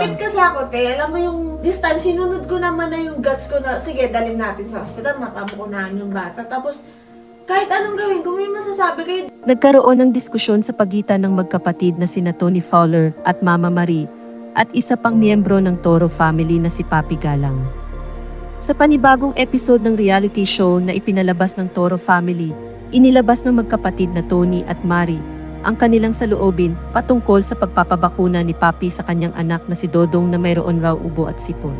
Naipit kasi ako, te. Alam mo yung, this time, sinunod ko naman na yung guts ko na, sige, dalhin natin sa hospital, mapamukunahan yung bata. Tapos, kahit anong gawin, kung may masasabi kayo, Nagkaroon ng diskusyon sa pagitan ng magkapatid na sina Tony Fowler at Mama Marie at isa pang miyembro ng Toro family na si Papi Galang. Sa panibagong episode ng reality show na ipinalabas ng Toro family, inilabas ng magkapatid na Tony at Mari ang kanilang saloobin patungkol sa pagpapabakuna ni Papi sa kanyang anak na si Dodong na mayroon raw ubo at sipon.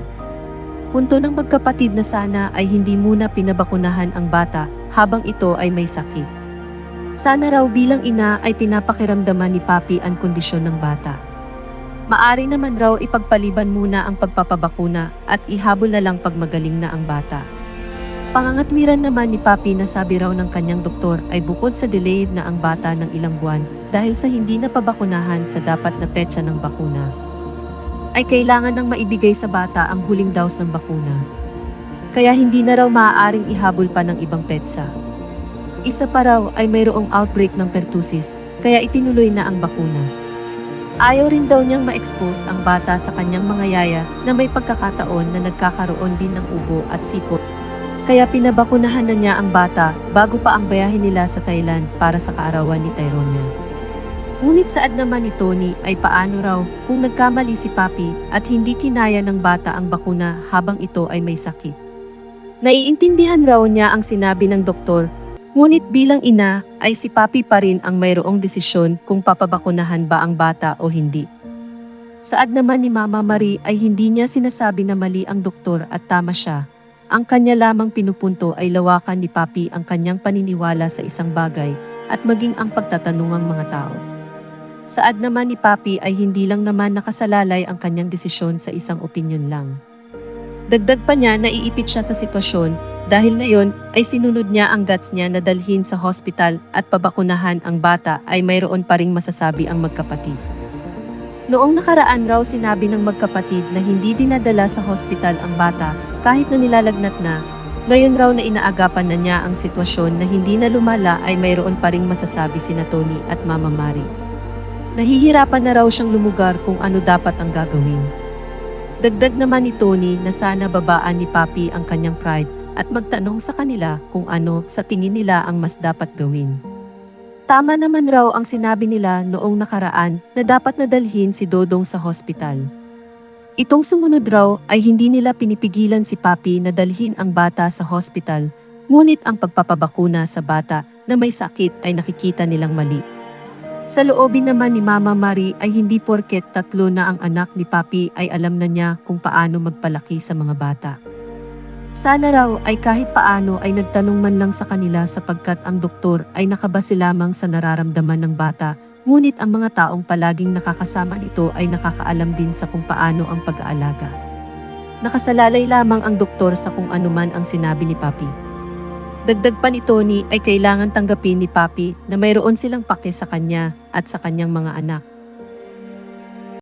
Punto ng magkapatid na sana ay hindi muna pinabakunahan ang bata habang ito ay may sakit. Sana raw bilang ina ay pinapakiramdaman ni Papi ang kondisyon ng bata. Maari naman raw ipagpaliban muna ang pagpapabakuna at ihabol na lang pag magaling na ang bata. Pangangatwiran naman ni Papi na sabi raw ng kanyang doktor ay bukod sa delayed na ang bata ng ilang buwan dahil sa hindi na pabakunahan sa dapat na petsa ng bakuna. Ay kailangan nang maibigay sa bata ang huling dose ng bakuna. Kaya hindi na raw maaaring ihabol pa ng ibang petsa. Isa pa raw ay mayroong outbreak ng pertussis, kaya itinuloy na ang bakuna. Ayaw rin daw niyang ma-expose ang bata sa kanyang mga yaya na may pagkakataon na nagkakaroon din ng ubo at sipot. Kaya pinabakunahan na niya ang bata bago pa ang bayahin nila sa Thailand para sa kaarawan ni Tyronia. Ngunit saad naman ni Tony ay paano raw kung nagkamali si Papi at hindi kinaya ng bata ang bakuna habang ito ay may sakit. Naiintindihan raw niya ang sinabi ng doktor Ngunit bilang ina ay si Papi pa rin ang mayroong desisyon kung papabakunahan ba ang bata o hindi. Saad naman ni Mama Marie ay hindi niya sinasabi na mali ang doktor at tama siya. Ang kanya lamang pinupunto ay lawakan ni Papi ang kanyang paniniwala sa isang bagay at maging ang pagtatanungang mga tao. Saad naman ni Papi ay hindi lang naman nakasalalay ang kanyang desisyon sa isang opinyon lang. Dagdag pa niya na iipit siya sa sitwasyon dahil ngayon ay sinunod niya ang guts niya na dalhin sa hospital at pabakunahan ang bata ay mayroon pa ring masasabi ang magkapatid. Noong nakaraan raw sinabi ng magkapatid na hindi dinadala sa hospital ang bata kahit na nilalagnat na, ngayon raw na inaagapan na niya ang sitwasyon na hindi na lumala ay mayroon pa ring masasabi sina Tony at Mama Mari. Nahihirapan na raw siyang lumugar kung ano dapat ang gagawin. Dagdag naman ni Tony na sana babaan ni Papi ang kanyang pride at magtanong sa kanila kung ano sa tingin nila ang mas dapat gawin. Tama naman raw ang sinabi nila noong nakaraan na dapat nadalhin si Dodong sa hospital. Itong sumunod raw ay hindi nila pinipigilan si Papi na dalhin ang bata sa hospital, ngunit ang pagpapabakuna sa bata na may sakit ay nakikita nilang mali. Sa loobin naman ni Mama Marie ay hindi porket tatlo na ang anak ni Papi ay alam na niya kung paano magpalaki sa mga bata. Sana raw ay kahit paano ay nagtanong man lang sa kanila sapagkat ang doktor ay nakabase lamang sa nararamdaman ng bata, ngunit ang mga taong palaging nakakasama nito ay nakakaalam din sa kung paano ang pag-aalaga. Nakasalalay lamang ang doktor sa kung anuman ang sinabi ni Papi. Dagdag pa ni Tony ay kailangan tanggapin ni Papi na mayroon silang pake sa kanya at sa kanyang mga anak.